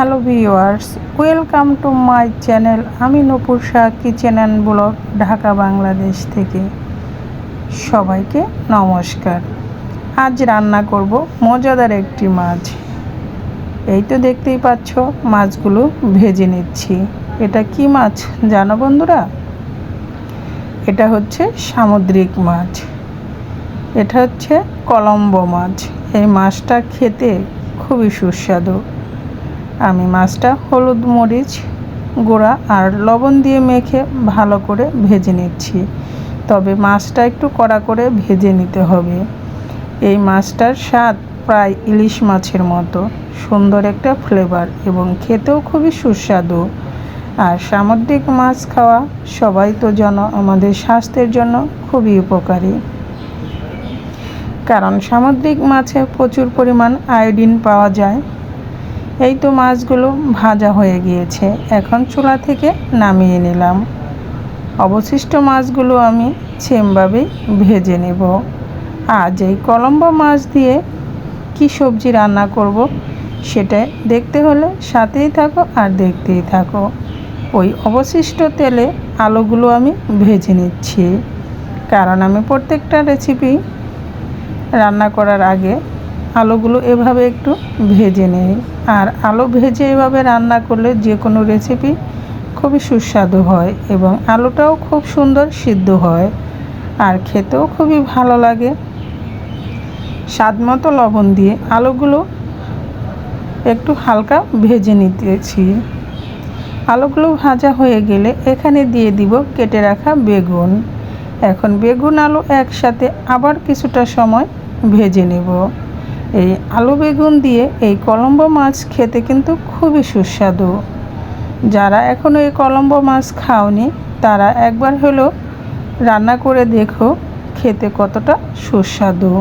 Hello viewers welcome to my channel আমি Nupur Shah kitchen and blog Dhaka, Bangladesh থেকে। সবাইকে নমস্কার। আজ রান্না করব মজাদার একটি মাছ। এই তো দেখতেই পাচ্ছ, মাছগুলো ভেজে নিচ্ছি। এটা কি মাছ জানো বন্ধুরা? এটা হচ্ছে সামুদ্রিক মাছ। এটা হচ্ছে কলম্বো মাছ। এই মাছটা খেতে খুবই সুস্বাদু। আমি মাছটা হলুদ মরিচ গুঁড়া আর লবণ দিয়ে মেখে ভালো করে ভেজে নিচ্ছি। তবে মাছটা একটু কড়া করে ভেজে নিতে হবে। এই মাছটার স্বাদ প্রায় ইলিশ মাছের মতো, সুন্দর একটা ফ্লেভার এবং খেতেও খুবই সুস্বাদু। আর সামুদ্রিক মাছ খাওয়া সবাই তো যেন আমাদের স্বাস্থ্যের জন্য খুবই উপকারী। কারণ সামুদ্রিক মাছে প্রচুর পরিমাণ আয়োডিন পাওয়া যায়। এই তো মাছগুলো ভাজা হয়ে গিয়েছে। এখন চুলা থেকে নামিয়ে নিলাম। অবশিষ্ট মাছগুলো আমি সেমভাবেই ভেজে নেব। আজ এই কলম্বা মাছ দিয়ে কি সবজি রান্না করব, সেটা দেখতে হলে সাথেই থাকো আর দেখতেই থাকো। ওই অবশিষ্ট তেলে আলুগুলো আমি ভেজে নিচ্ছি। কারণ আমি প্রত্যেকটা রেসিপি রান্না করার আগে আলুগুলো এভাবে একটু ভেজে নেই। আর আলু ভেজে এভাবে রান্না করলে যে কোনো রেসিপি খুবই সুস্বাদু হয় এবং আলুটাও খুব সুন্দর সিদ্ধ হয় আর খেতেও খুবই ভালো লাগে। স্বাদ মতো লবণ দিয়ে আলুগুলো একটু হালকা ভেজে নিতেছি। আলুগুলো ভাজা হয়ে গেলে এখানে দিয়ে দিব কেটে রাখা বেগুন। এখন বেগুন আলু একসাথে আবার কিছুটা সময় ভেজে নেব। এই আলু বেগুন দিয়ে এই কলম্বো মাছ খেতে কিন্তু খুবই সুস্বাদু। যারা এখনও এই কলম্বো মাছ খাওনি, তারা একবার হলো রান্না করে দেখো, খেতে কতটা সুস্বাদু।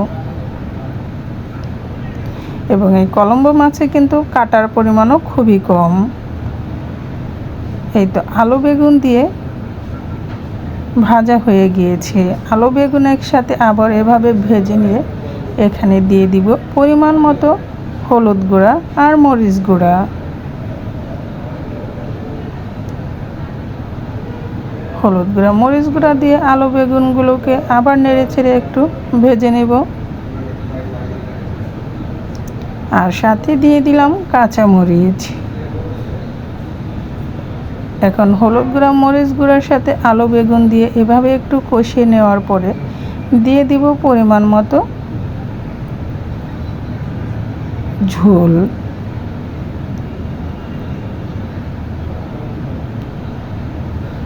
এবং এই কলম্বো মাছে কিন্তু কাটার পরিমাণও খুবই কম। এই তো আলু বেগুন দিয়ে ভাজা হয়ে গিয়েছে। আলু বেগুন একসাথে আবার এভাবে ভেজে নিয়ে এখানে দিয়ে দিব পরিমাণ মতো হলুদ গুঁড়া আর মরিচ গুঁড়া। হলুদ গুঁড়া, মরিচ গুঁড়া দিয়ে আলু বেগুনগুলোকে আবার নেড়ে ছেড়ে একটু ভেজে নেব। আর সাথে দিয়ে দিলাম কাঁচা মরিচ। এখন হলুদ গুঁড়া, মরিচ গুঁড়ার সাথে আলু বেগুন দিয়ে এভাবে একটু কষিয়ে নেওয়ার পরে দিয়ে দিব পরিমাণ মতো ঝোল।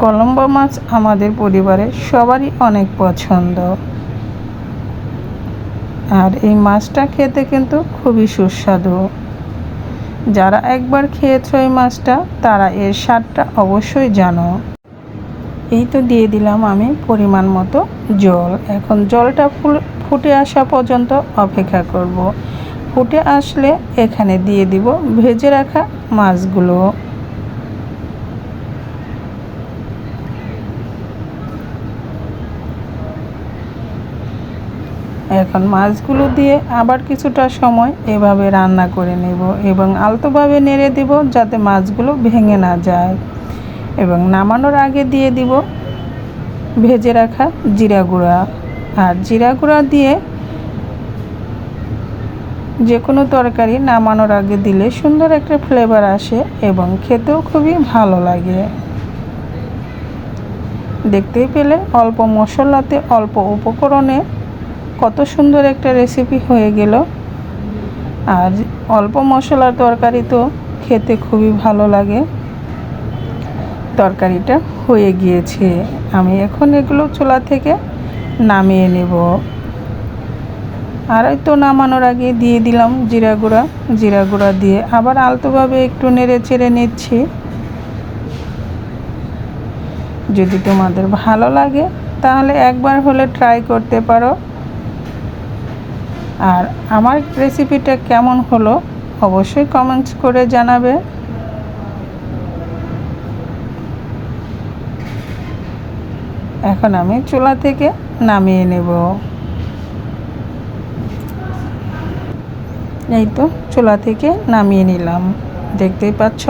কলম্বো মাছ আমাদের পরিবারে সবারই অনেক পছন্দ। আর এই মাছটা খেতে কিন্তু খুবই সুস্বাদু। যারা একবার খেয়েছ এই মাছটা, তারা এর স্বাদটা অবশ্যই জানো। এই তো দিয়ে দিলাম আমি পরিমাণ মতো জল। এখন জলটা ফুটে আসা পর্যন্ত অপেক্ষা করব। ফুটে আসলে এখানে দিয়ে দিব ভেজে রাখা মাছগুলো। এখন মাছগুলো দিয়ে আবার কিছুটা সময় এভাবে রান্না করে নেব এবং আলতোভাবে নেড়ে দিব যাতে মাছগুলো ভেঙে না যায়। এবং নামানোর আগে দিয়ে দিব ভেজে রাখা জিরা গুঁড়া। আর জিরা গুঁড়া দিয়ে যে কোনো তরকারি নামানোর আগে দিলে সুন্দর একটা ফ্লেভার আসে এবং খেতেও খুবই ভালো লাগে। দেখতেই পেলে অল্প মশলাতে, অল্প উপকরণে কত সুন্দর একটা রেসিপি হয়ে গেল। আর অল্প মশলার তরকারি তো খেতে খুবই ভালো লাগে। তরকারিটা হয়ে গিয়েছে। আমি এখন এগুলো চুলা থেকে নামিয়ে নেব। আর তো নামানোর আগে দিয়ে দিলাম জিরা গুঁড়া জিরা গুঁড়া দিয়ে আবার আলতোভাবে একটু নেড়ে চেড়ে নিচ্ছি। যদি তোমাদের ভালো লাগে, তাহলে একবার হলে ট্রাই করতে পারো। আর আমার রেসিপিটা কেমন হলো, অবশ্যই কমেন্টস করে জানাবে। এখন আমি চুলা থেকে নামিয়ে নেব। এই তো, চোলা থেকে নামিয়ে নিলাম। দেখতেই পাচ্ছ,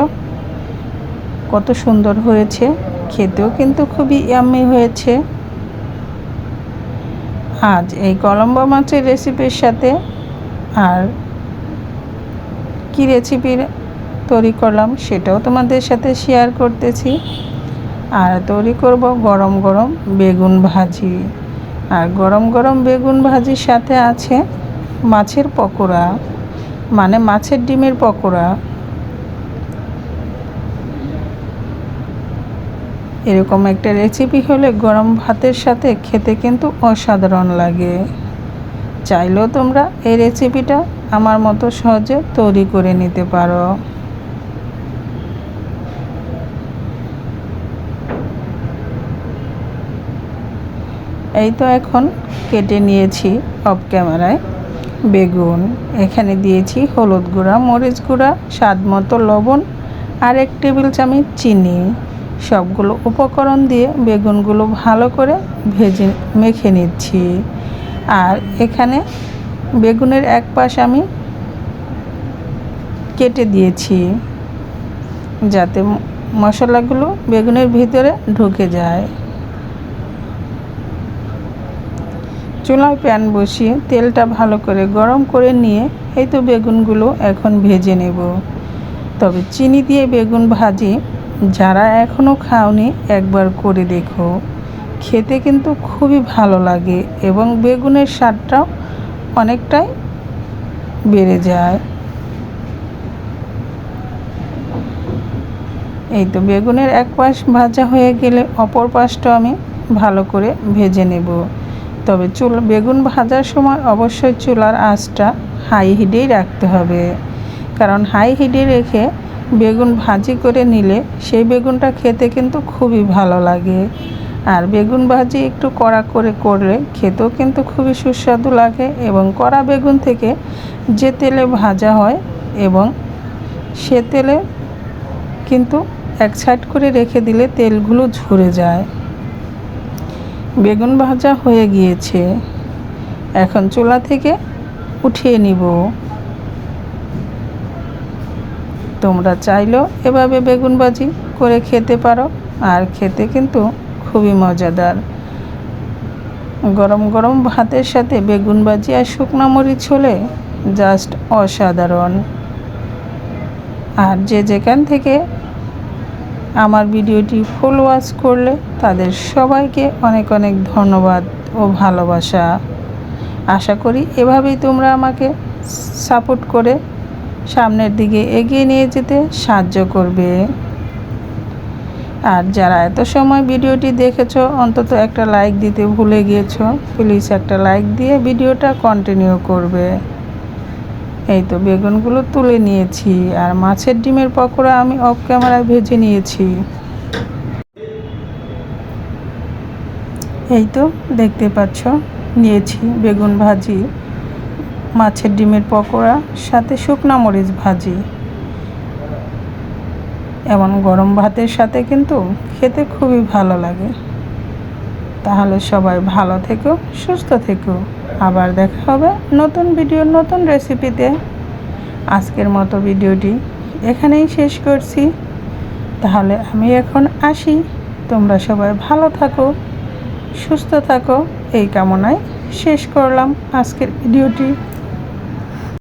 কত সুন্দর হয়েছে। খেতেও কিন্তু খুবই ইয়াম্মি হয়েছে। আজ এই কলম্বা মাছের রেসিপির সাথে আর কি রেসিপির তৈরি করলাম সেটাও তোমাদের সাথে শেয়ার করতেছি। আর তৈরি করব গরম গরম বেগুন ভাজি। আর গরম গরম বেগুন ভাজির সাথে আছে মাছের পকোড়া। মানে মাছের ডিমের পকোড়া। এরকম একটা রেসিপি হলে গরম ভাতের সাথে খেতে কিন্তু অসাধারণ লাগে। চাইলেও তোমরা এই রেসিপিটা আমার মতো সহজে তৈরি করে নিতে পারো। এই তো এখন কেটে নিয়েছি অফ ক্যামেরায় বেগুন, এখানে দিয়েছি হলুদ গুঁড়া, মরিচ গুঁড়া, স্বাদ মতো লবণ আর এক টেবিল চামচ চিনি। সবগুলো উপকরণ দিয়ে বেগুনগুলো ভালো করে ভেজে মেখে নিচ্ছি। আর এখানে বেগুনের এক পাশ আমি কেটে দিয়েছি, যাতে মশলাগুলো বেগুনের ভিতরে ঢুকে যায়। চুলায় প্যান বসিয়ে তেলটা ভালো করে গরম করে নিয়ে এই তো বেগুনগুলো এখন ভেজে নেব। তবে চিনি দিয়ে বেগুন ভাজি যারা এখনও খাওনি একবার করে দেখো। খেতে কিন্তু খুবই ভালো লাগে এবং বেগুনের স্বাদটাও অনেকটাই বেড়ে যায়। এই তো বেগুনের এক পাশ ভাজা হয়ে গেলে অপর পাশটা আমি ভালো করে ভেজে নেব। তবে চুল, বেগুন ভাজার সময় অবশ্যই চুলার আঁচটা হাই হিটেই রাখতে হবে। কারণ হাই হিটে রেখে বেগুন ভাজি করে নিলে সেই বেগুনটা খেতে কিন্তু খুবই ভালো লাগে। আর বেগুন ভাজি একটু কড়া করে করলে খেতেও কিন্তু খুবই সুস্বাদু লাগে এবং কড়া বেগুন থেকে যে তেলে ভাজা হয় এবং সে তেলে কিন্তু এক সাইড করে রেখে দিলে তেলগুলো ঝরে যায়। বেগুন ভাজা হয়ে গিয়েছে। এখন চুলা থেকে উঠিয়ে নিব। তোমরা চাইলেও এভাবে বেগুন ভাজি করে খেতে পারো, আর খেতে কিন্তু খুবই মজাদার। গরম গরম ভাতের সাথে বেগুন ভাজি আর শুকনো মরিচ হলে জাস্ট অসাধারণ। আর যে যেখান থেকে আমার ভিডিওটি ফুল ওয়াচ করলে তাদের সবাইকে অনেক অনেক ধন্যবাদ ও ভালোবাসা। আশা করি এভাবেই তোমরা আমাকে সাপোর্ট করে সামনের দিকে এগিয়ে নিয়ে যেতে সাহায্য করবে। আর যারা এত সময় ভিডিওটি দেখেছ, অন্তত একটা লাইক দিতে ভুলে গিয়েছো প্লিজ একটা লাইক দিয়ে ভিডিওটা কন্টিনিউ করবে। এই তো বেগুনগুলো তুলে নিয়েছি আর মাছের ডিমের পকোড়া আমি অফ ক্যামেরায় ভেজে নিয়েছি। এই তো দেখতে পাচ্ছ, নিয়েছি বেগুন ভাজি, মাছের ডিমের পকোড়া, সাথে শুকনা মরিচ ভাজি। এমন গরম ভাতের সাথে কিন্তু খেতে খুবই ভালো লাগে। তাহলে সবাই ভালো থেকো, সুস্থ থেকো। আবার দেখা হবে নতুন ভিডিওর নতুন রেসিপিতে। আজকের মতো ভিডিওটি এখানেই শেষ করছি। তাহলে আমি এখন আসি। তোমরা সবাই ভালো থাকো, সুস্থ থাকো। এই কামনায় শেষ করলাম আজকের ভিডিওটি।